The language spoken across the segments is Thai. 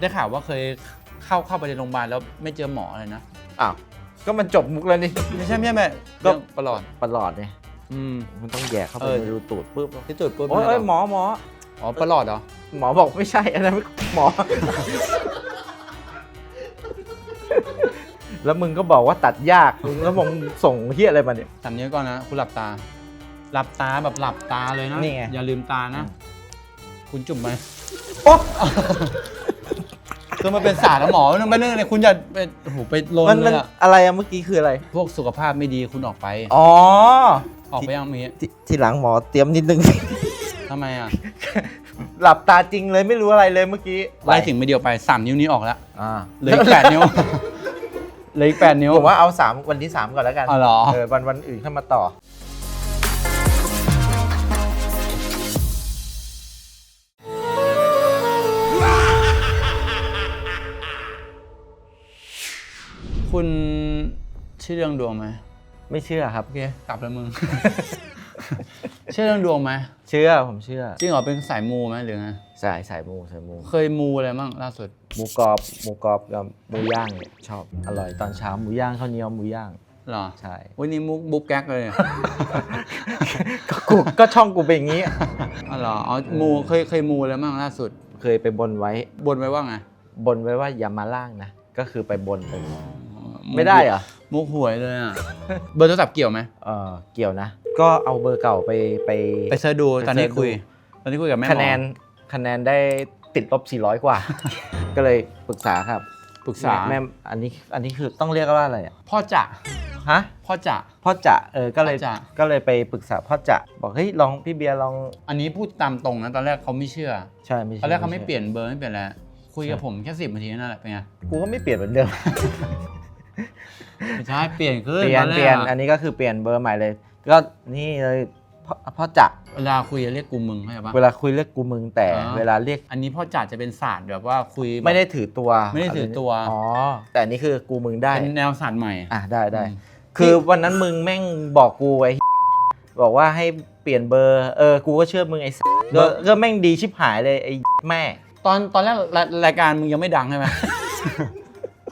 ได้ข่าวว่าเคยเข้าเข้าไปในโรงพยาบาลแล้วไม่เจอหมอเลยนะอ้าว ก็มันจบมุกแล้วนี่ ไม่ใช่ไม่ใช่ไม่ก็ ก็ประหลอด ประหลอดเนี่ยอืม มันต้องแย่เข้าไปเออ ในรูตูดปุ๊บที่จุดปุ๊บโอ้ยเอ้ยหมอหมอ อ๋อประหลอดเหรอ หมอบอกไม่ใช่อันนั้นหมอ แล้วมึงก็บอกว่าตัดยาก มึงแล้วมึงส่งเฮียอะไรมาเนี่ยสามนิ้วก่อนนะ คุณหลับตา หลับตาแบบหลับตาเลยนะ นี่ไงอย่าลืมตานะอืมคุณจุ่มไปโอ๊ะ คือมันเป็นศาสตร์นะหมอไม่เรื่องเลยคุณอย่าไปโอ้โหไปลนมันเลมันยอะอะไรอะเมื่อกี้คืออะไร พวกสุขภาพไม่ดีคุณออกไป อ๋อออกไปยังมีที่ที่หลังหมอเตรียมนิดนึง ทำไมอะหลับตาจริงเลยไม่รู้อะไรเลยเมื่อกี้ไล่ถึงไม่เดียวไปสามนิ้วนี้ออกแล้วอ่าเหลืออีกแปดนิ้วเหลืออีกแปดนิ้ว ผมว่าเอาสามวันที่สามก่อนแล้วกันอ๋อเหรอ เออวันวันอื่นขึ้นมาต่อ คุณเชื่อเรื่องดวงไหมไม่เชื่อครับ โอเคกลับแล้วมึง เชื่อเรื่องดวงไหมเชื่อผมเชื่อ จริงเหรอเป็นสายมูไหมหรือไงสายสายมูสายมูเคยมูอะไรบ้างล่าสุด หมูกรอบหมูกรอบกับหมูย่างเนี่ยชอบอร่อยตอนเช้าหมูย่างข้าวเหนียวหมูย่างเหรอใช่วันนี้มุกบุ๊กแก๊กเลยเนี่ย ก็กูก็ช่องกูเป็นอย่างนี้ อ๋อเหรออ๋อมูเคยเคยมูอะไรบ้างล่าสุด เคยไปบนไว้ บนไว้ว่าไงบนไว้ว่าอย่ามาล่างนะก็คือไปบนไป ไม่ได้เหรอ มุกหวยเลยอะ เบอร์โทรศัพท์เกี่ยวไหมเออเกี่ยวนะ ก็เอาเบอร์เก่าไปไป ไปเสิร์ชดูไปตอนนี้เสิร์ชดูคุย ตอนนี้คุยกับแม่หมอคะแนนคะแนนได้ติดลบ 400 กว่า ก็เลยปรึกษาครับปรึกษาแม่อันนี้อันนี้คือต้องเรียกว่าอะไรอะพ่อจะฮะพ่อจะ พ่อจะเออก็เลยพ่อจะ ก็เลยไปปรึกษาพ่อจะบอกเฮ้ยลองพี่เบียร์ลองอันนี้พูดตามตรงนะ ตอนแรกเขาไม่เชื่อ ใช่ไม่ตใช่อนแรกเขาไม่ใช่เปลี่ยนเบอร์ไม่เปลี่ยนอะไรคุยกับใช่ผมแค่สิบนาทีนั่นแหละเป็นไง กูก็ไม่เปลี่ยนเหมือนเดิม ไม่ใช่เปลี่ยนขึ้นเปลี่ยนตอแรกเปลี่ยนอะอันนี้ก็คือเปลี่ยนเบอร์ใหม่เลย ก็นี่เลยพ่อพ่อจะเวลาคุยจะเรียกกูมึงเข้าใจปะ เวลาคุยเรียกกูมึงแต่อ่าเวลาเรียกอันนี้พ่อจ่าจะเป็นศาสตร์แบบว่าคุยแบบ ไม่ได้ถือตัวไม่ได้ถือตัว อ๋อแต่อันนี้คือกูมึงได้เป็นแนวศาสตร์ใหม่ อะได้ได้ อืม คือวันนั้นมึงแม่งบอกกูไอ้ บอกว่าให้เปลี่ยนเบอร์เออกูก็เชื่อมึงไอ้ ก็ก็แม่งดีชิบหายเลยไอ้แม่ ตอนตอนแรกรายรายการมึงยังไม่ดังใช่ไหม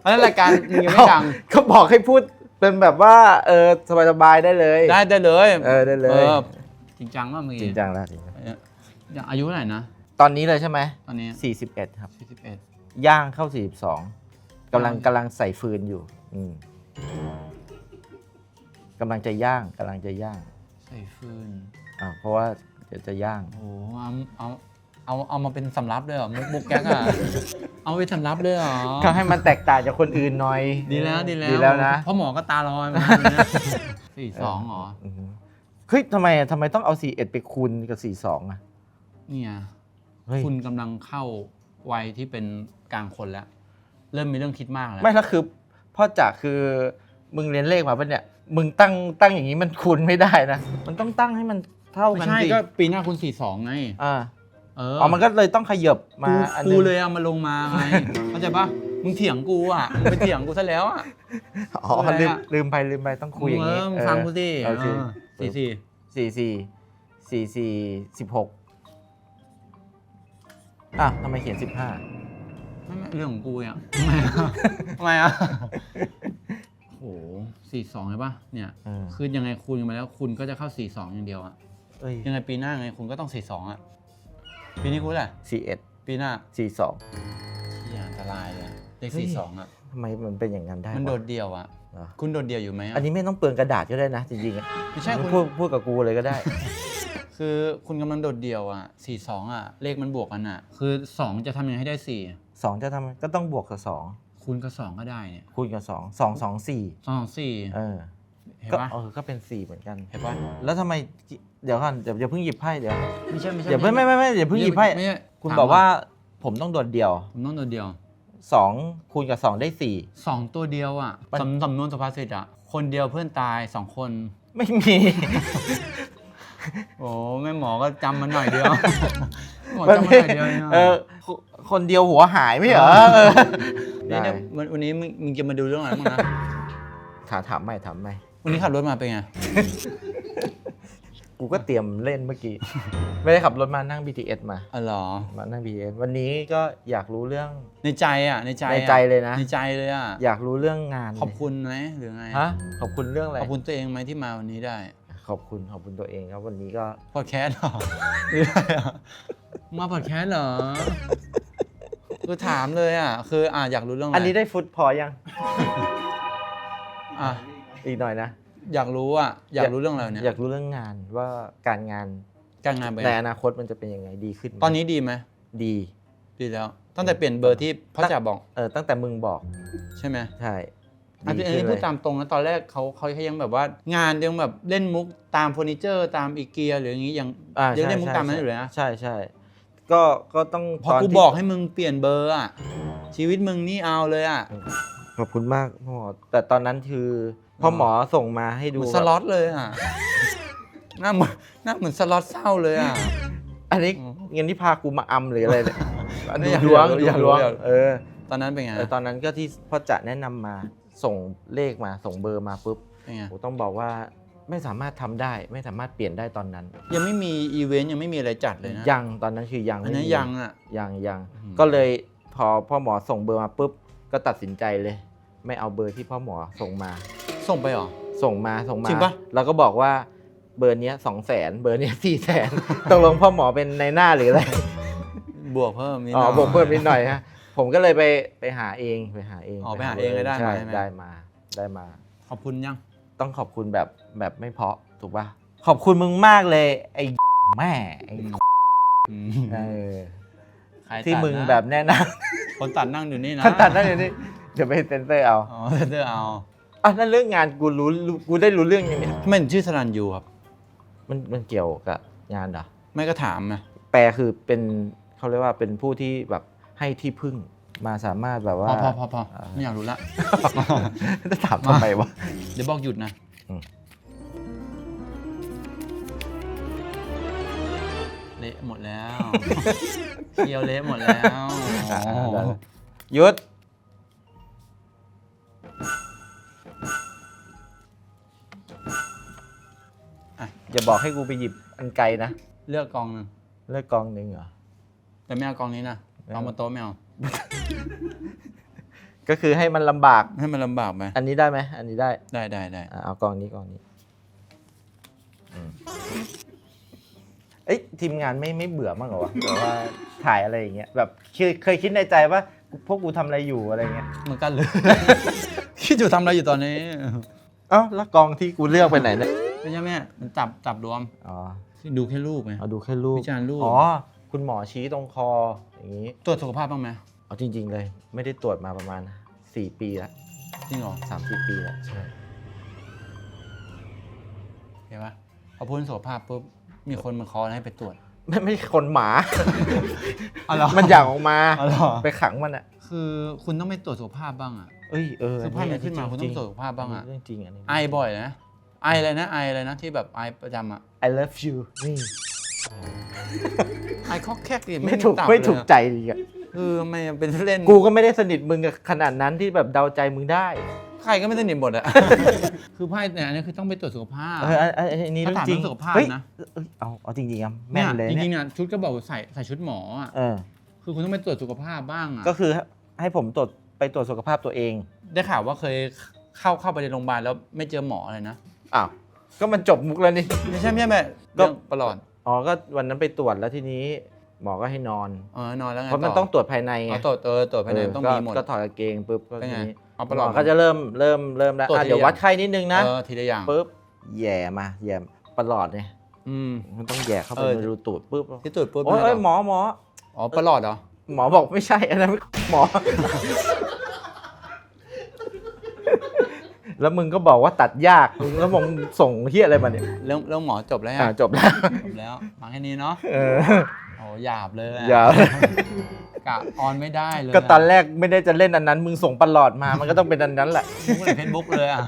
ตอนแรกรายการมึงยังไม่ดัง เขาบอกให้พูดเป็นแบบว่าเออสบายๆได้เลยได้ได้เลยเออได้เลยออจริงจังว่ามึงจริงจังแล้วจริงจังเอออายุเท่าไหร่นะตอนนี้เลยใช่ไหมตอนนี้41ครับ41ย่างเข้า 42กำลังกำลังใส่ฟืนอยู่ อืมกำลังจะย่างกำลังจะย่างใส่ฟืน อ่าเพราะว่าเดี๋ยวจะย่างโอ้โหเอาเอา เอาเอามาเป็นสำรับเลยเหรอมุกมุกแก๊กอะ เอาไปสำรับเลยเหรอก็ให้มันแตกต่างจากคนอื่นหน่อยดีแล้วดีแล้วดีแล้วนะเพราะหมอก็ตาลอยมาสี่สองเหรออืมเฮ้ยทำไมอะทำไมต้องเอา 41 ไปคูณกับ 42 อะ เนี่ยเฮ้ยคุณกำลังเข้าวัยที่เป็นกลางคนแล้ว เริ่มมีเรื่องคิดมากแล้ว ไม่แล้วคือพ่อจ๋าคือมึงเรียนเลขมาปะเนี่ย มึงตั้งตั้งอย่างนี้มันคูณไม่ได้นะ มันต้องตั้งให้มันเท่าไม่กันใช่สิก็ปีหน้าคุณสี่สองไงอ่า เอออ๋อมันก็เลยต้องขยับมากูอันกูนึงเลยเอามาลงมาไงเข้าใจปะมึงเถียงกูอะมึงไปเถียงกูซะแล้วอะ อ๋ออะไรลืมอะ ลืมไปลืมไปต้องคุยอย่างเอนี้อมึงเออฟังกูสิโอเคเออสี่สี่สี่สี่สี่สี่สิบหกอะทำไมเขียนสิบห้าไม่ไม่เรื่องของกูอะทำไมอะทำไมอะโอ้โหสี่สองใช่ปะเนี่ยเออคือยังไงคูณกันมาแล้วคุณก็จะเข้าสี่สองอย่างเดียวอะเอ้ยยังไงปีหน้าไงคุณก็ต้องสี่สองอะ ปีนี้คุณแหละสี่เอ็ดปีหน้าสี่สองที่อันตรายเลยเลขเฮ้ยสี่สองอะ ทำไมมันเป็นอย่างนั้นได้มันโดวะดเดี่ยวอะ เหรอ คุณโดดเดี่ยวอยู่ไหมอะอันนี้ไม่ต้องเปลืองกระดาษก็ได้นะจริงๆอะไม่ใช่คุณพูดพูดกับกูเลยก็ได้ คือคุณกำลังโดดเดี่ยวอะสี่สองอะ เลขมันบวกกันอะ คือสองจะทำยังไงให้ได้สี่สองจะทำก็ต้องบวกกับสองคูณกับสองก็ได้เนี่ยคูณกับสองสองสองสี่สองสองสี่เออ เห็นก็ปะ เออก็เป็นสี่เหมือนกัน เห็นปะแล้วทำไมเดี๋ยวก่อนเดี๋ยวอย่าเพิ่งหยิบไพ่เดี๋ยวไม่ใช่ไม่ใช่อย่าเพิ่งไม่ไม่ไม่อย่าเพิ่งหยิบไพ่ไม่ใช่คุณถมบอกว่าผมต้องโดดเดี่ยวผมต้องโดดเดี่ยวสองคูณกับสองได้สี่ สองตัวเดียวอะมัน สำสำนวนสุภาษิตอะ คนเดียวเพื่อนตายสองคน ไม่มี โอ้แม่หมอก็จำมันหน่อยเดียวหมอมันจำมันไม่หน่อยเดียวเองอะ เออคคนเดียวหัวหายไม่เหรอเออนี่ได้เนี่ยวันวันนี้มึงมึงจะมาดูเรื่องอะไรบ้างนะ ถามถามใหม่ถามใหม่ วันนี้ขับรถมาเป็นไง กูก็เตรียมเล่นเมื่อกี้ ไม่ได้ขับรถมานั่ง BTS มา อ๋อเหรอ มานั่ง BTS วันนี้ก็อยากรู้เรื่อง ในใจอะ ในใจในอะใจเลยนะ ในใจเลยอะ อยากรู้เรื่องงานขอบคุณไหมหรือไง ฮะ ขอบคุณเรื่องอะไร ขอบคุณตัวเองไหมที่มาวันนี้ได้ ขอบคุณขอบคุณตัวเองครับวันนี้ก็ พอดแคสต์เหรอหรืออะไรอะมาพอดแคสต์เหรอ คือถามเลยอะ คืออะอยากรู้เรื่องอะไรอันนี้ได้ฟุตพอยัง อะ อีกหน่อยนะ อยากรู้อะอยากรู้เรื่องอะไรเนี่ยอยากรู้เรื่องงานว่าการงานการงานเป็นในไงอนาคตมันจะเป็นยังไงดีขึ้นไหมตอนนี้ดีไหมดี ดีแล้ว ตั้งแต่เปลี่ยนเบอร์ที่พ่อจ่าบอกเออตั้งแต่มึงบอกใช่ไหมใช่อันดีนี้อันขึ้นี้นพูเลดยตามตรงนะตอนแรกเขาเขายังแบบว่างานยังแบบเล่นมุกตามเฟอร์นิเจอร์ตามอีเกียหรืออย่างงี้ยังอ่ายังใช่เล่นมุกใช่ตามนั้นอยู่เลยนะใช่ใช่ก็ก็ต้องพอตนกูที่บอกให้มึงเปลี่ยนเบอร์อะชีวิตมึงนี่เอาเลยอะขอบคุณมากพ่อหมอแต่ตอนนั้นคือ พ่อหมอส่งมาให้เหดูมือนสล็อตเลยอะ หน้าเหมือนหน้าเหมือนสล็อตเศร้าเลยอะ อันนี้อืมเงินที่พากูมาอำหรืออะไรเนี่ยอันนี้ดูอยากดวงรู้ดูอยากดรู้วงอยากรู้เออ ตอนนั้นเป็นไงเออตอนนั้นก็ที่พ่อจะแนะนำมาส่งเลขมาส่งเบอร์มาปุ๊บเป็นไงผมต้องบอกว่าไม่สามารถทำได้ ไม่สามารถเปลี่ยนได้ตอนนั้น ยังไม่มีอีเวนต์ยังไม่มีอะไรจัดเลยนะยังตอนนั้นคือยังอันไม่นี้มียังอะยังยังอืมก็เลยพอพ่อหมอส่งเบอร์มาปุ๊บก็ตัดสินใจเลย ไม่เอาเบอร์ที่พ่อหมอส่งมา ส่งไปเหรอ ส่งมาส่งมาจริงปะ แล้วก็บอกว่าเบอร์เนี้สองแสนเบอร์เนี้สี่แสนตกลงพ่อหมอเป็นในหน้าหรืออะไร บวกเพิ่มนิดหอ๋น่ออยผมเพิ่มนิดหน่อยฮะ ผมก็เลยไปไปหาเองไปหาเองอ๋อไปหาเองเลยได้มาใช่ใช่ไหม ได้มาได้มา ขอบคุณยัง ต้องขอบคุณแบบแบบไม่เพราะถูกป่ะขอบคุณมึงมากเลย ไอ้ แม่ไอ้อืมเออใครที่ตัดมึงนะแบบแนะนคนตัดนั่งอยู่นี่ำนะ ขั้นตัดนั่นเลยนี่ เดี๋ยวไปเซ็นเซอร์เอาอ๋อเธอเอาอะนั่นเรื่องงานกูรู้รู้กูได้รู้เรื่องยังไงทำไมถึงชื่อสรันยูครับ มันมันเกี่ยวกับงานเหรอ ไม่ก็ถามนะแปลคือเป็นเขาเรียกว่าเป็นผู้ที่แบบให้ที่พึ่งมาสามารถแบบพว่า อพอพอพออ่า ไม่อยากรู้ละ จะถามทำไมวะ เดี๋ยวบอกหยุดนะ อืม เละหมดแล้ว เคียวเละหมดแล้วอ่าโอ้โหได้แล้วหยุด อย่าบอกให้กูไปหยิบอันไกลนะเลือกกองหนึ่งเลือกกองหนึ่งเหรอ แต่ไม่เอากองนี้นะไม่กเอาองบนโต๊ะไม่เอาก็คือให้มันลำบาก ให้มันลำบากไหมอันนี้ได้ไหมอันนี้ได้ได้ได้ได้อะเอากองนี้กองนี้อืมเอ้ยทีมงานไม่ไม่เบื่อมั้างเหรอวะแบบว่าถ่ายอะไรอย่างเงี้ยแบบเคยเคยคิดในใจว่าพวกกูทำอะไรอยู่อะไรเงี้ยเหมือนกันเลย คิดอยู่ทำอะไรอยู่ตอนนี้ เอ้าแล้วกองที่กูเลือกไปไหนเนี่ย ไม่ใช่แม่ มันจับจับรวม อ๋อดูแค่รูปไง เอาดูแค่รูปวิจารณ์รูป อ๋อ คุณหมอชี้ตรงคออย่างนี้ ตรวจสุขภาพบ้างไหมเอาจริง ๆ เลย ไม่ได้ตรวจมาประมาณ 4 ปีแล้วจริงเหรอสามสี่ปีแล้วใช่เห็นปะพอพูดสุขภาพปุ๊บมีคนมาคอให้ไปตรวจ ไม่ไม่ใช่คนหมา อ๋อเหรอ มันอยากออกมาอ๋อเหรอ ไปขังมันอะ คือคุณต้องไปตรวจสุขภาพบ้างอะเอ้ยเออคือภาพมันขึ้นมาอัคุณต้องตรวจสุขภาพบ้างอะเรื่องจริงอันนี้ไอบ่อยนะ ไออะไรนะไออะไรนะที่แบบไอประจำอะ I love you นี่ ไอคอกแคกดิไม่ถูกตับไม่เลยถูกอะใจดีอะคือไม่เป็นเล่น กูก็ไม่ได้สนิทมึงกับขนาดนั้นที่แบบเดาใจมึงได้ ใครก็ไม่ได้หนิบหมดอะ คือไพ่เนี่ยอันนี้คือต้องไปตรวจสุขภาพ เอออันอันอันนี้เขาเรื่องถามจริงเรื่องสุขภาพเฮ้ยนะเอ้ยเอาเอาจริงๆอะแม่นเลยจริเนี่งยๆเนี่ยชุดก็บอกว่าใส่ใส่ชุดหมออะเออ คือคุณต้องไปตรวจสุขภาพบ้างอะก็คือให้ผมตรวจไปตรวจสุขภาพตัวเอง ได้ข่าวว่าเคยเข้าเข้าไปในโรงพยาบาลแล้วไม่เจอหมอเลยนะ อ้าวก็มันจบมุกแล้วนี่ไม่ใช่ไม่ใช่แม่ก็เรื่องประหลอดอ๋อก็วันนั้นไปตรวจแล้วทีนี้หมอก็ให้นอน เออนอนแล้วไงเพราะมันต้องตรวจภายในไงเอาตรวจเออตรวจภายในเออต้องก็มีหมด ก็ถอดกางเกงปุ๊บก็เป็นไงทีนี้เอาหประหมลออดก็จะเริ่มเริ่มเริ่มแล้วตรวจอะทีละเดี๋ยววัดไข้นิดนึงนะเออทีละอย่างปุ๊บแหย่มาแหย่ประหลอดเนี่ยอืม มันต้องแหย่เข้าไปเออ ในรูตูดปุ๊บที่ตรวจปุ๊บโอ้ยไม่เอ้ยได้หมอหมอ อ๋อประหลอดเหรอ หมอบอกไม่ใช่อันนั้นหมอ แล้วมึงก็บอกว่าตัดยากมึงแล้วมึงส่งเฮียอะไรมาเนี่ยเรื่องเรื่องหมอจบแล้วอ่าอะจบแล้วจบแล้วมาแค่นี้เนาะเออ โอ้หยาบเลยอะอย่ากะออนไม่ได้เลยก็ตอนแรกไม่ได้จะเล่นอันนั้น มึงส่งประหลอดมามันก็ต้องเป็นอันนั้นแหละมุกในเฟซบุ๊กเลยอะ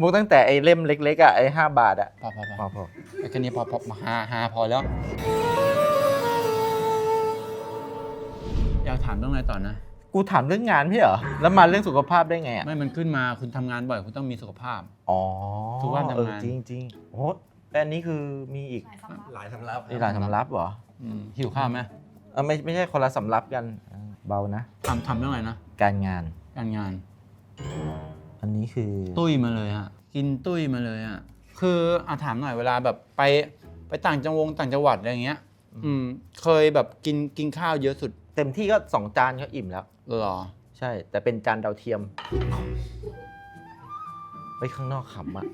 มุกตั้งแต่ไอ้เล่มเล็กๆอะไอ้ห้าบาทอะพอพอพพออพอแค่นี้พอพอหาหาพอแล้วอยากถามเรื่องอะไรต่อนะ กูถามเรื่องงานไม่ใช่เหรอ แล้วมาเรื่องสุขภาพได้ไงอะ ไม่มันขึ้นมาคุณทำงานบ่อยคุณต้องมีสุขภาพ อ๋อทุกวันทำงาน เออจริงจริงๆโอ้แต่อันนี้คือมีอีกหลายสำรับมีหลายสำรับเหรออืมหิวข้าวไหมเออไม่ไม่ใช่คนละสำรับกันเออเบานะ ทำทำเรื่องอะไรนะการงาน การงาน อันนี้คือตุ้ยมาเลยอะกินตุ้ยมาเลยอะคืออาถามหน่อยเวลาแบบไปไปต่างจังหวงต่างจังหวัดอะไรเงี้ย อืมเคยแบบกินกินข้าวเยอะสุด เต็มที่ก็สองจานก็อิ่มแล้วเหรอ ใช่ แต่เป็นจานดาวเทียมไปข้างนอกขำอะ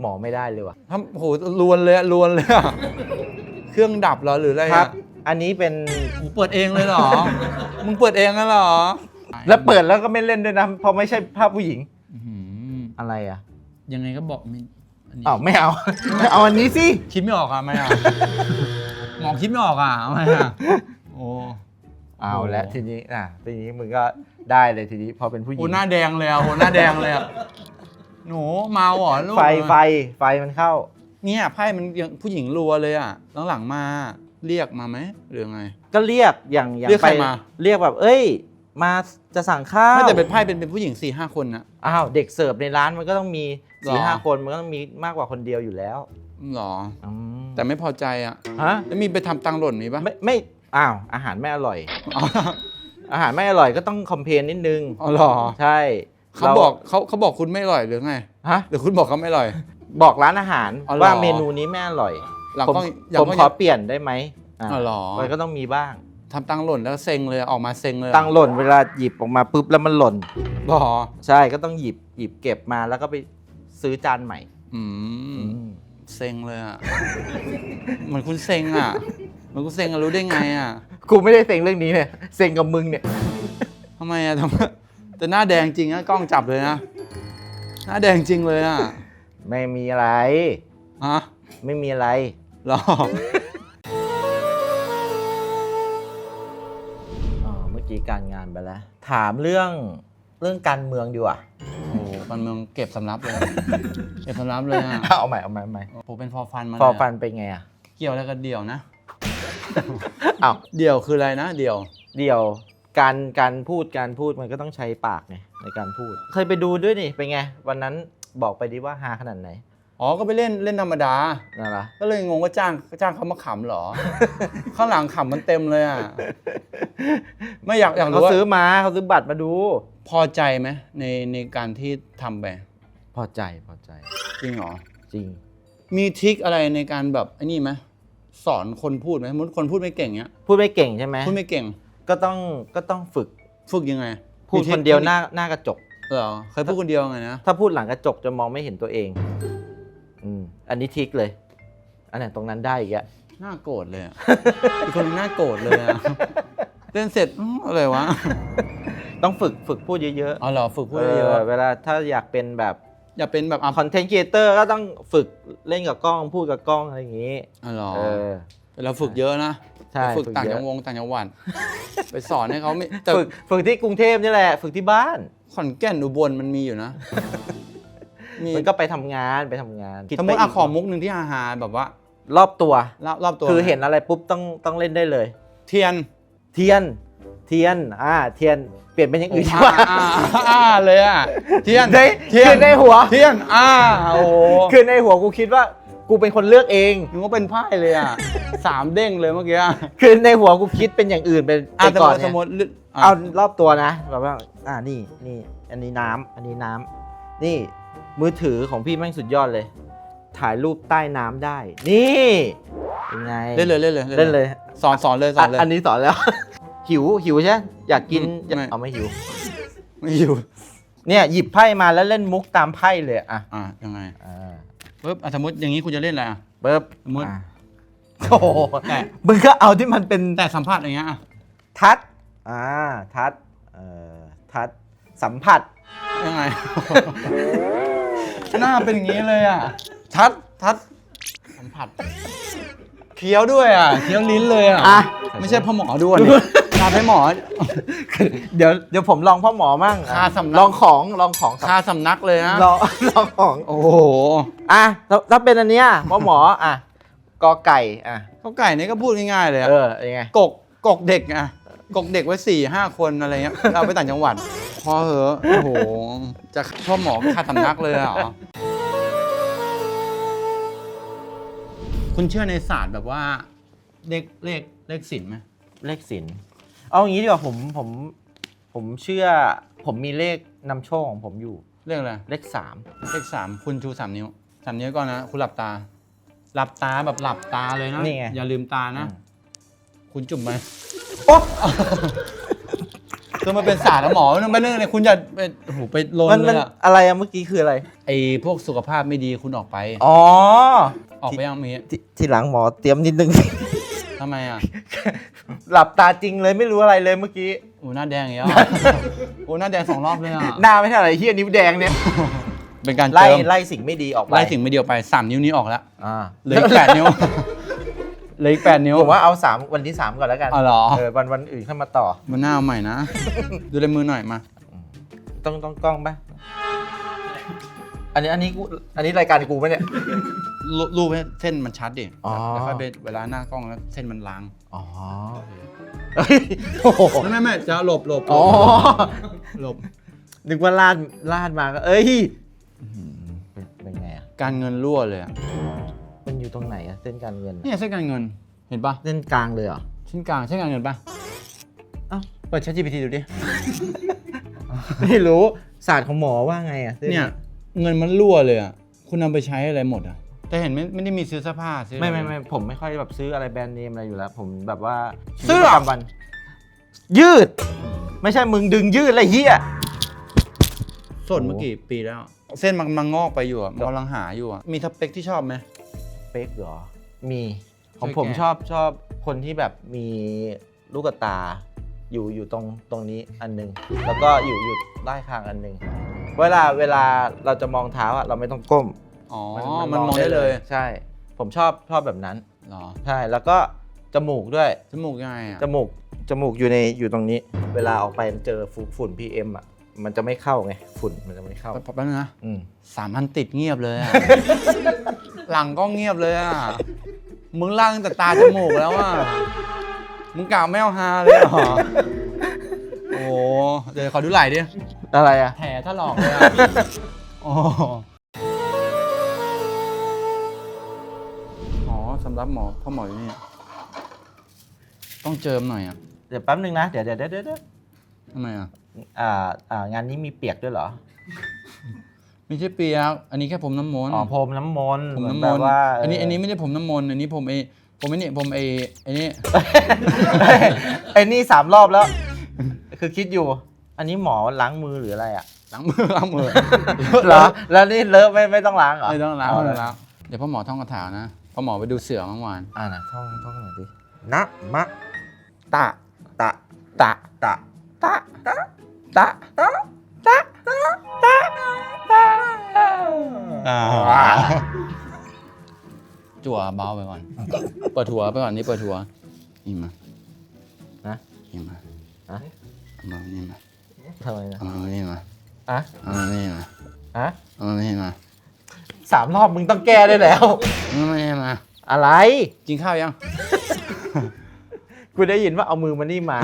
หมอไม่ได้เลยว่ะทำโหลวนเลยอะลวนเลยอะเครื่องดับเหรอหรืออะไรครัอะบอันนี้เป็น มึงเปิดเองเลยเหรอ มึงเปิดเองกันเหรอแล้วเปิดแล้วก็ไม่เล่นด้วยนะเพราะไม่ใช่ภาพผู้หญิงอื้อหืออะไรอะยังไงก็บอกไม่อันนี้อ้าวไม่เอาไม่เอาอันนี้สิ คิดไม่ออกอะไม่อะหมอคิดไม่ออกอะทำไมอะโอ้ เอาแล้วโอ้ทีนี้อะทีนี้มึงก็ได้เลยทีนี้พอเป็นผู้หญิโหงหน้าแดงเลยอะโหหน้าแดงเลยอะหนูเมาเหรอลูกไฟไฟไฟมันเข้า เนี่ยไพ่มันยังผู้หญิงรัวเลยอะหลังๆมาเรียกมาไหมหรือไง ก็เรียกอย่างอย่างเรียกใครไปมา เรียกแบบ เอ้ย มาจะสั่งข้าวไม่แต่เป็นไพ่เป็นเป็นผู้หญิงสี่ห้าคนนะ อ้าวเด็กเสิร์ฟในร้านมันก็ต้องมีหรอสี่ห้าคนมันก็ต้องมีมากกว่าคนเดียวอยู่แล้วหรอ อืมแต่ไม่พอใจอะฮะแล้วมีไปทำตังค์หล่นมีปะไม่ไม่ อ้าวอาหารไม่อร่อย อ๋ออาหารไม่อร่อยก็ต้องคอมเพลนนิดนึงอ๋อเหรอใช่เขารบอกเขาเขาบอกคุณไม่อร่อยหรือไงฮะหรือคุณบอกเขาไม่อร่อย บอกร้านอาหารอ๋อเหรอ ว่าเมนูนี้ไม่อร่อยหลังผมก็อยากผมก็ขอเปลี่ยนได้ไหมอะอ๋อเหรอมันก็ต้องมีบ้าง ทำตังค์หล่นแล้วเซ็งเลยออกมาเซ็งเลยตังค์หล่นเวลาหยิบออกมาปุ๊บแล้วมันหล่นบอใช่ก็ต้องหยิบหยิบเก็บมาแล้วก็ไปซื้อจานใหม่อืม อืม เซ็งเลยอะ เหมือนคุณเซ็งอะเหมือนคุณเซ็งอะรู้ได้ไงอะกูไม่ได้เซ็งเรื่องนี้เนี่ยเซ็งกับมึงเนี่ยทำไมอะทำไมแต่หน้าแดงจริงนะกล้องจับเลยนะหน้าแดงจริงเลยอะไม่มีอะไร ฮะไม่มีอะไร หรออ๋อเมื่อกี้การงานไปแล้ว ถามเรื่อง เรื่องการเมืองดีกว่าโอ้โหการเมืองเก็บสำรับเลย เก็บสำรับเลยอะเอาใหม่เอาใหม่เอาใหม่ผมเป็นฟอร์ฟันมาฟอเลยะฟันเป็นไงอะเกี่ยวอะไรกับเดี่ยวนะ อ้าวเดี่ยวคืออะไรนะ เดี่ยว เดี๋ยวการการพูดการพูดมันก็ต้องใช้ปากไงในการพูด เคยไปดูด้วยนี่เป็นไง วันนั้นบอกไปดิว่าฮาขนาดไหน อ๋อก็ไปเล่นเล่นธรรมดา น่ารักก็เลยงงว่าจ้างจ้างเขามาขำเหรอ ข้างหลังขำมันเต็มเลยอะไม่อยากอยากเขารู้ว่าซื้อมาเขาซื้อบัตรมาดู พอใจไหมในในการที่ทำไปพอใจพอใจจริงเหรอ จริง มีทริคอะไรในการแบบไอ้นี่ไหมสอนคนพูดไหมสมมติคนพูดไม่เก่งเนี้ยพูดไม่เก่งใช่ไหมพูดไม่เก่ง ก็ต้องก็ต้องฝึกฝึกยังไงพูดมีทริคนเดียวหน้าหน้ากระจก เหรอเคยพูดคนเดียวไงนะถ้าพูดหลังกระจกจะมองไม่เห็นตัวเอง อืมอันนี้ทริกเลย อันไหนตรงนั้นได้อีกอะน่าโกรธเลยอะอีกคนน่าโกรธเลยอะเล่นเสร็จอื้ออะไรวะต้องฝึกฝึกพูดเยอะอ๋อเหรอฝึกๆพูดเยอะเวลาถ้าอยากเป็นแบบๆอย่าเป็นแบบอะคอนเทนต์ครีเอเตอร์ก็ต้องฝึกเล่นกับกล้องพูดกับกล้องอะไรอย่างนี้อ๋อเหรอเออแต่เราฝึกเยอะนะใช่ไปฝึกฝึกต่างเยอะ จังหวงต่างจังหวัดไปสอนให้เขาไม่แต่ฝึกฝึกที่กรุงเทพนี่แหละ ฝึกที่บ้าน ขอนแก่นอุบลมันมีอยู่นะ มีมันก็ไปทำงานไปทำงานคิดสมมไปติอะกขอมุกหนึ่งที่ฮาฮาๆแบบว่ารอบตัว รอบรอบตัวคือเห็นอะไรปุ๊บต้องต้องเล่นได้เลย เทียนเทียน เทียน อ่า เทียน เปลี่ยนเป็นอย่างอื่นดีอ่ากว่าอ่าอ่าเลยอะเทียนในเทียคืน อในหัว เทียนอ่าโอ้โหคือในหัวกูคิดว่ากูเป็นคนเลือกเอง นึกว่าเป็นไพ่เลยอะสามเด้งเลยเมื่อกี้อะคือในหัวกูคิดเป็นอย่างอื่นเป็นอะไปก่อนสเนี่มยมติสมมติะเอารอบตัวนะแบบว่า อ่านี่นี่ อันนี้น้ำอันนี้น้ำนี่ มือถือของพี่แม่งสุดยอดเลย ถ่ายรูปใต้น้ำได้ นี่เป็นไงเล่นเลยเล่นเลยเล่นเลยสอนสอนเลยสอนเลยอะอันนี้สอนแล้ว หิวหิวใช่ไหมอยากกินอืมอยากไม่ เอาไม่หิว ไม่อยู่เนี่ยหยิบไพ่มาแล้วเล่นมุกตามไพ่เลยอะอะยังไงอ่าปึ๊บอะสมมติอย่างนี้คุณจะเล่นอะไรอะเปิ๊บสมมุติ อะโอ้โหแต่ มึงก็เอาที่มันเป็น แต่สัมผัสอย่างเงี้ยอะทัด อ่า ทัด เอ่อ ทัด สัมผัส ยังไง หน้าเป็นอย่างนี้เลยอะ ทัดทัดสัมผัสเคี้ยวด้วยอะเคี้ยวลิ้นเลยอะ อะ ไม่ใช่พ่อหมอด้วยนี่ทาให้หมอ เดี๋ยวเดี๋ยวผมลองพ่อหมอมั่งอะคาสำนัก ลองของลองของคาสำนักเลยนะ ลองลองของโอ้โหอะถ้าถ้าเป็นอันเนี้ยพ่อหมออะกอไก่อะ ข้าวไก่นี่ก็พูดง่ายๆเลยอะเออยังไง กกกกเด็กอะ กกเด็กไว้สี่ห้าคนอะไรเงี้ยเราไปต่างจังหวัด พอเหอะโอ้โห จะพ่อหมอคาสำนักเลยเหรอ คุณเชื่อในศาสตร์แบบว่า เลขเลขเลขสินไหมเลขสินเอาอย่างนี้ดีกว่าผมผมผมเชื่อ ผมมีเลขนำโชคของผมอยู่เลขอะไร เลขสามเลขสามคุณชูสามนิ้วสามนิ้วก่อนนะ คุณหลับตา หลับตาแบบหลับตาเลยนะนี่ไงอย่าลืมตานะ คุณจุ่มไหมโอ้คือมันเป็นศาสตร์นะหมอมันไม่เรื่องเลยคุณอย่าไปโอ้โหไปลนมันเลมันยอะอะไรอะเมื่อกี้คืออะไร ไอ้พวกสุขภาพไม่ดีคุณออกไป อ๋อออกไปยังมีททีหลังหมอเตรียมนิดนึง ทำไมอะหลับตาจริงเลยไม่รู้อะไรเลยเมื่อกี้ โอ้หน้าแดงอย่างเงี้ยโอ้หน้าแดงสองรอบเลยอะหน้าไม่เท่าไหร่เฮียนิ้วแดงเนี่ย เป็นการไล่เจิมไล่สิ่งไม่ดีออกไปไล่สิ่งไม่ดีออกไปสามนิ้วนี้ออกแล้วอ่าเหลืออีกแปดนิ้ว เหลืออีกแปดนิ้วผมว่าเอาสามวันที่สามก่อนแล้วกันอ๋อเหรอ เออวันวันอื่นขึ้นมาต่อ มันหน้าเอาใหม่นะ ดูลายมือหน่อยมา ต้องต้องกล้องปะอันนี้อันนี้กูอันนี้รายการกูปะเนี่ย รูรูปให้เส้นมันชัดดิอ๋อ แล้วค่อยไปเวลาหน้ากล้องแล้วเส้นมันลาง อ๋อเฮ้ยโอ้โหไม่ไม่ไม่จะหลบหลบอ๋อหลบ นึกว่าลาดลาดมาก็เอ้ยเป็นเป็นไงอะการเงินรั่วเลยอะ มันอยู่ตรงไหนอะเส้นการเงินเนี่ยเส้นการเงินเห็นปะเส้นกลางเลยเหรอ เส้นกลางเส้นการเงินปะเอ้า เปิด ChatGPT ดูดิ ไม่รู้ศาสตร์ของหมอว่าไงอะส้เนี่ยเงินมันรั่วเลยอะคุณนำไปใช้อะไรหมดอะแต่เห็นไม่ไม่ได้มีซื้อเสื้อผ้าซื้ออะร ไม่ไม่ไม่ผมไม่ค่อยแบบซื้ออะไรแบรนด์เนมอะไรอยู่แล้ว ผมแบบว่าเสื้อ ชีวิตประจำวัน ยืด ไม่ใช่มึงดึงยืดอะไรเฮีย สดเมื่อกี่ปีแล้ว เส้นมันมันงอกไปอยู่อะมันกำลังหาอยู่อะมีสเปคที่ชอบไหม เป๊กเหรอ มีของช่วยผมแก้ชอบชอบคนที่แบบมีลูกตา อยู่อยู่ตรงตรงนี้อันหนึง แล้วก็อยู่อยู่ใต้คางอันหนึง เวลาเวลาเราจะมองเท้าอะเราไม่ต้องก้มอ๋อ มันมองได้เลยใช่ ผมชอบชอบแบบนั้น เหรอใช่ แล้วก็จมูกด้วย จมูกยังไงอะจมูก จมูกอยู่ในอยู่ตรงนี้ เวลาออกไปมันเจอฝุ่นฝุ่น PM อะ มันจะไม่เข้าไง ฝุ่นมันจะไม่เข้า แป๊บแป๊บนึงนะอืมสามพันติดเงียบเลยอะ หลังก็เงียบเลยอะมึงล่างแต่ตาจมูกแล้วอะมึงกล่าวไม่เอาฮาเลยเหรอ โอ้เดี๋ยวขอดูไหล่ดิ อะไรอะ แผลถลอกเลยอะโอ้อ๋อสำหรับหมอพ่อหมออยู่นี่ ต้องเจิมหน่อยอะเดี๋ยวแป๊บนึงนะ เดี๋ยวเดี๋ยวเดี๋ยวเดี๋ยวทำไมอะอ่าอ่างานนี้มีเปียกด้วยเหรอ ไม่ใช่เปียกอันนี้แค่ผมน้ำมนต์อ๋อพรมน้ำมนต์ผมเหมือนน้ำมแบบนต์ว่าอันนี้อันนี้ไม่ได้ผมน้ำมนต์อันนี้ผมไอผมไอนี่ผมไอไอนี่ ไอ้นี่สามรอบแล้ว คือคิดอยู่ อันนี้หมอล้างมือหรืออะไรอะล้างมือล้างมือเหรอแล้วนี่เลอะไม่ไม่ต้องล้างเหรอไม่ต้องล้างเไม่ต้องล้างเดี๋ยวพ่อหมอท่องคาถานะพ่อหมอไปดูเสือเมื่อวานอ่านะท่องท่องหน่อยดินะมะตะตะตะตะตะตะตะตะตะตะตะ อ่าจั่วเบาไปก่อน เปิดหัวไปก่อนนี่เปิดหัวนี่มานะนี่มาอะเอามานี่มาทำไมนะเอามานี่มาอะเอามานี่มาอะเอามานี่มาสามรอบมึงต้องแก้ได้แล้ว เอามานี่มาอะไร กินข้าวยังกูได้ยินว่าเอามือมานี่มา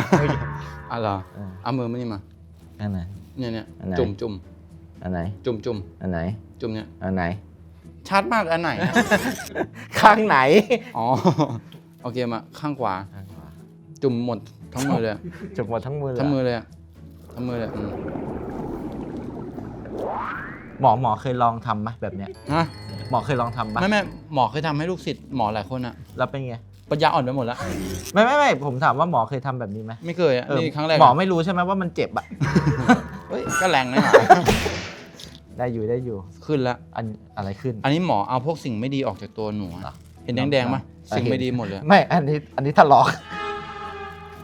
อะเหรออ่าเอามือมานี่มาอันไหน เนี่ยเนี่ยอันไหน จุ่มจุ่ม อันไหน จุ่มจุ่มอันไหน จุ่มเนี่ยอันไหน ชัดมากอันไหนอะข้างไหน อ๋อ โอเคมาข้างขวาข้างขวา จุ่มหมดทั้งมือเลยอะจุกหมดทั้งมือเลยทั้งมือเหรอเลยอะทั้งมือเลยอืมหมอหมอเคยลองทำไหมแบบเนี้ย ฮะหมอเคยลองทำปะไม่ไม่หมอเคยทำให้ลูกศิษย์หมอหลายคนอะแล้วเป็นไง ปัญญาอ่อนไปหมดแล้ว ไม่ไม่ไม่ผมถามว่าหมอเคยทำแบบนี้ไหมไม่เคยอะเออนี่ครั้งแรกหมออะไม่รู้ใช่ไหมว่ามันเจ็บอะเฮ้ยก็แรงนะหมา ได้อยู่ได้อยู่ ขึ้นแล้วอันอะไรขึ้น อันนี้หมอเอาพวกสิ่งไม่ดีออกจากตัวหนูอะเหรอเห็นแดงๆปะเออสิ่งเห็นไม่ดีหมดเลยอะไม่ อันนี้ อันนี้ถลอก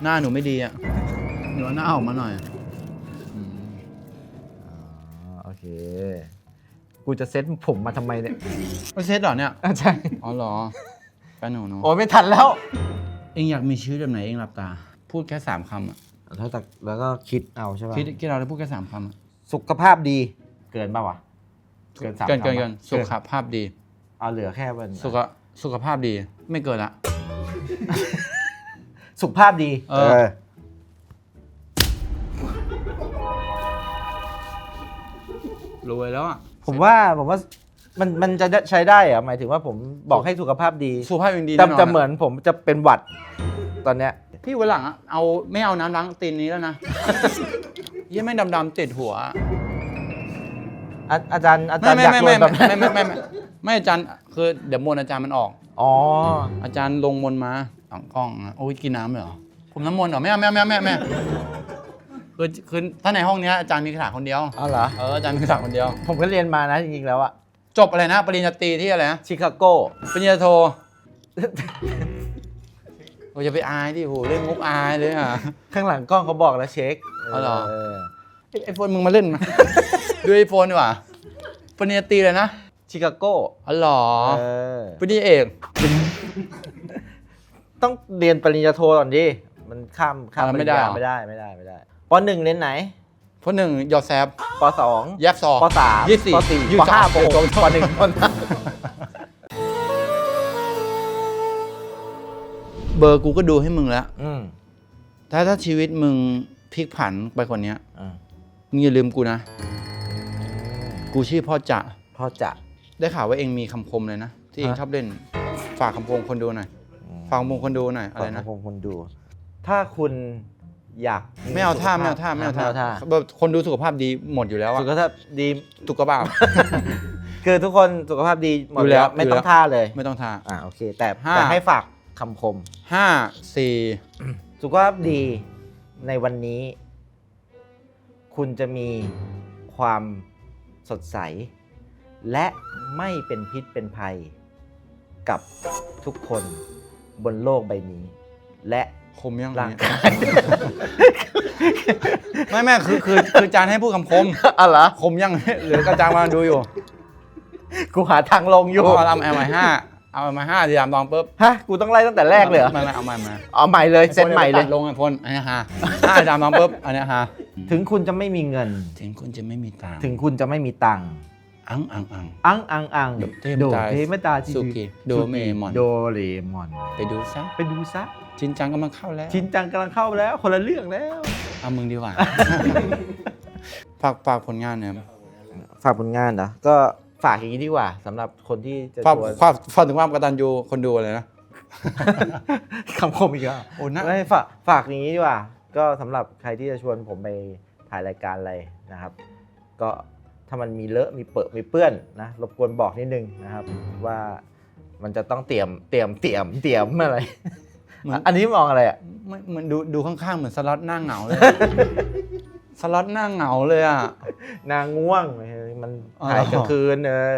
หน้าหนูไม่ดีอะหนูเอาหน้าออกมาหน่อยอืมอ๋อโอเค กูจะเซ็ตผมมาทำไมเนี่ยไม่เซ็ตเหรอเนี่ย อะใช่ อ๋อเหรอแฟนหนูเนาะโอ้ยไม่ทันแล้ว เองอยากมีชีวิตแบบไหนเองหลับตา พูดแค่สามคำอะแล้วแต่แล้วก็คิดเอาใช่ป่ะคิดคิดเราได้พูดแค่สามคำอะสุขภาพดี เกินป่าวะเกินสามเกินเกินคำเกินปะสุขภาพดีเอาเหลือแค่วันสุขสุขภาพดี ไม่เกินละสุขภาพดี เออ รวยแล้วอะผมว่าผมว่ามันมันจะใช้ได้เหรอหมายถึงว่าผมบอกให้สุขภาพดีสุขภาพยังดีแต่แน่นอนจะอะเหมือนผมจะเป็นหวัดตอนเนี้ยพี่วันหลังอะเอาไม่เอาน้ำล้างตีนนี้แล้วนะยี่ไม่ดำๆติดหัว อาอาจารย์อาไม่จารย์ไม่อยากไม่โดไม่นแบบไม่ไม่ไม่ไม่ไม่อาจารย์คือเดี๋ยวมนต์อาจารย์มันออก อ๋ออาจารย์ลงมนต์มาสองกล้องนะโอ้ยกินน้ำเลยเหรอผมน้ำมนต์เหรอไม่เอาไม่เอาไม่เอาไม่เอาไม่เอาคือคือถ้าในห้องเนี้ยอาจารย์มีคาถาคนเดียวเอาเหรอเอออาจารย์มีคาถาคนเดียว ผมก็เรียนมานะจริงๆแล้วอะจบอะไรนะปริญญาตรีที่อะไรนะชิคาโก ปริญญาโทโอ้ยอย่าไปอายดิโหเล่นมุกอายเลยอะ ข้างหลังกล้องเขาบอกแล้วเช็คเอาเหรอเออ ไอโฟนมึงมาเล่นมา ดูไอโฟนดีกว่าปริญญาตรีเลยนะชิคาโกอ๋อเหรอเออปริญญาเอกต้องเรียนปริญญาโทก่อนดิมันข้ามข้ามอ่าปไม่ริญได้ญาเหรอไม่ได้ไม่ได้ไม่ได้ปหนึ่งเรียนไหนพหนึ่งยอแซบปสองแยบสองปสามยี่สิบสี่ปสี่ยี่ปสิบสห้าองปหกยี่สิบสองปหนึ่งปห้าเบอร์กูก็ดูให้มึงแล้วอืมถ้าถ้าชีวิตมึงพลิกผันไปคนเนี้ยอ่า มึงอย่าลืมกูนะ กูชื่อพ่อจะพ่อจะได้ข่าวว่าเองมีคำคมเลยนะ ที่เองฮะชอบเล่น ฝากคำคมคนดูหน่อยฝากคำคมคนดูหน่อยอะไรนะผมคนดู ถ้าคุณอยากไม่เอาท่าสุขไม่เอาท่าไม่เอาท่าท่าแบบคนดูสุขภาพดีหมดอยู่แล้วอะสุขภาพดีสุขภาพคือทุกคนสุขภาพดีหมดอยู่แล้แล้ววไม่ต้องอยู่แล้วท่าเลย ไม่ต้องท่าอ่าโอเค แต่ห้าแต่ให้ฝากคำคมห้าสี่สุขภาพดีในวันนี้ คุณจะมีความสดใส และไม่เป็นพิษเป็นภัย กับทุกคนบนโลกใบนี้ และคมยังร่างเนี่ยกาย ไม่ไม่คือคือคือจานให้พูดคำคมอ๋อเหรอคมยัง เหลือกระจางมาดูอยู่กูหาทางลงอยู่เอาเอาเอามาห้า เอามาห้าทีดามตองปุ๊บฮะกูต้องไล่ตั้งแต่แรกเลยเหรอไม่ไม่เอาใหม่มาเอาใหม่เลยเซตใหม่เลยตัดลงไอ้พลอันนี้ฮะห้าทีดามตองปุ๊บอันนี้ฮะถึงคุณจะไม่มีเงิน ถึงคุณจะไม่มีตังค์ถึงคุณจะไม่มีตังค์อังอังอังอังอังอังเทพโดตาเทมตาจิสุกิโดเมมอนโดเรมอน ไปดูซะไปดูซะชินจังกำลังเข้าแล้ว ชินจังกำลังเข้าแล้ว คนละเรื่องแล้ว เอามึงดีกว่าฝากฝากผลงานเนี่อยฝากผลงานนะก็ ฝากอย่างนี้ดีกว่าสำหรับคนที่จะฝากชวนฝากฝากถึงความกตัญญูคนดูอะไรนะ คำคมอีกแล้วโอ้น่าไม่ฝากฝากอย่างนี้ดีกว่า ก็สำหรับใครที่จะชวนผมไปถ่ายรายการอะไรนะครับ ก็ถ้ามันมีเลอะมีเปอะมีเปื้อนนะรบกวนบอกนิดนึงนะครับ ว่ามันจะต้องเตรียมเตรียมเตรียมเตรียมอะไร เหมือน อันนี้มองอะไรอะ ไม่เหมือนดูดูข้างๆ เหมือนสล็อตหน้าเหงาเลย สล็อตหน้าเหงาเลยอะ นางง่วงมันอ๋อ ถ่ายกลางคืนเออ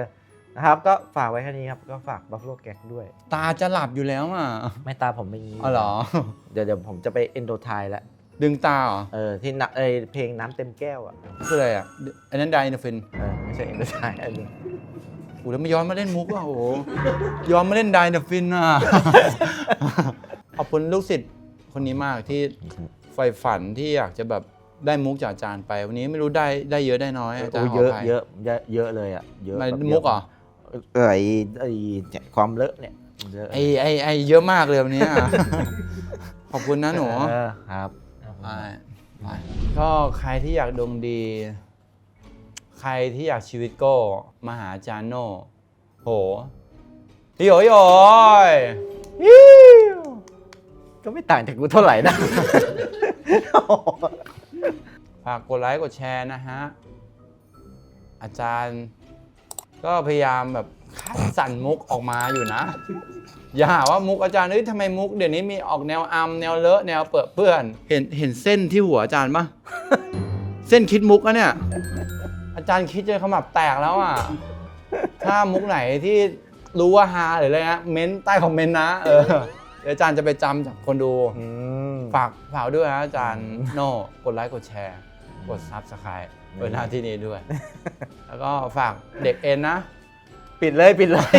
นะครับ ก็ฝากไว้แค่นี้ครับ ก็ฝากบัฟ f ล o แก๊กด้วย ตาจะหลับอยู่แล้วอะไม่ตาผมไม่งี้อ๋อเหรอ เดี๋ยวเดี๋ยวผมจะไปเอนโดไทแล้วดึงตาเหรอเออที่นะเอยเพลงน้ำเต็มแก้วอะคืออะไรอะอันนั้นไดนาฟินเออไม่ใช่เอนโดไทอันนี้โอ้แล้วไม่ย้อนมาเล่นมุกอะโอ้โหย้อนมาเล่นไดนาฟินอะ ขอบคุณลูกศิษย์คนนี้มากที่ใฝ่ฝันที่อยากจะแบบ ได้มุกจากอาจารย์ไป วันนี้ไม่รู้ได้ได้เยอะได้น้อยอาจารโอ้ย์ขเยอะภัเยอะเยอะเยอะเลยอะเยอะไม่แบบมุกเหรอเออไอไอเนี่ยความเลอะเนี่ยเยอะไอไอไอเยอะมากเลยวันนี้ขอบคุณนะหนู เออครับไปไปก็ใครที่อยากดวงดี ใครที่อยากชีวิตโก้มาหาอาจารย์โน่โหฮิโยฮิโยยอิ๊วก็ไม่ต่างจากกูเท่าไหร่นะฝากกดไลค์กดแชร์นะฮะ อาจารย์ก็พยายามแบบคัดสรรมุกออกมาอยู่นะ อย่าหาว่ามุกอาจารย์เอ้ยทำไมมุกเดี๋ยวนี้มีออกแนวอัมแนวเลอะแนวเปื้อนเปื้อน เห็นเห็นเส้นที่หัวอาจารย์ปะ เส้นคิดมุกอะเนี่ย อาจารย์คิดจนขมับแตกแล้วอะ ถ้ามุกไหนที่รู้ว่าฮาหรืออะไรนะเม้นใต้คอมเมนต์นะ เออเดี๋ยวอาจารย์จะไปจำจากคนดู อืม ฝากฝากด้วยนะอาจารย์โน่กดไลค์กดแชร์ กดซับสไครต์ไว้หน้าที่นี้ด้วย แล้วก็ฝากเด็กเอ็นนะ ปิดเลยปิดเลย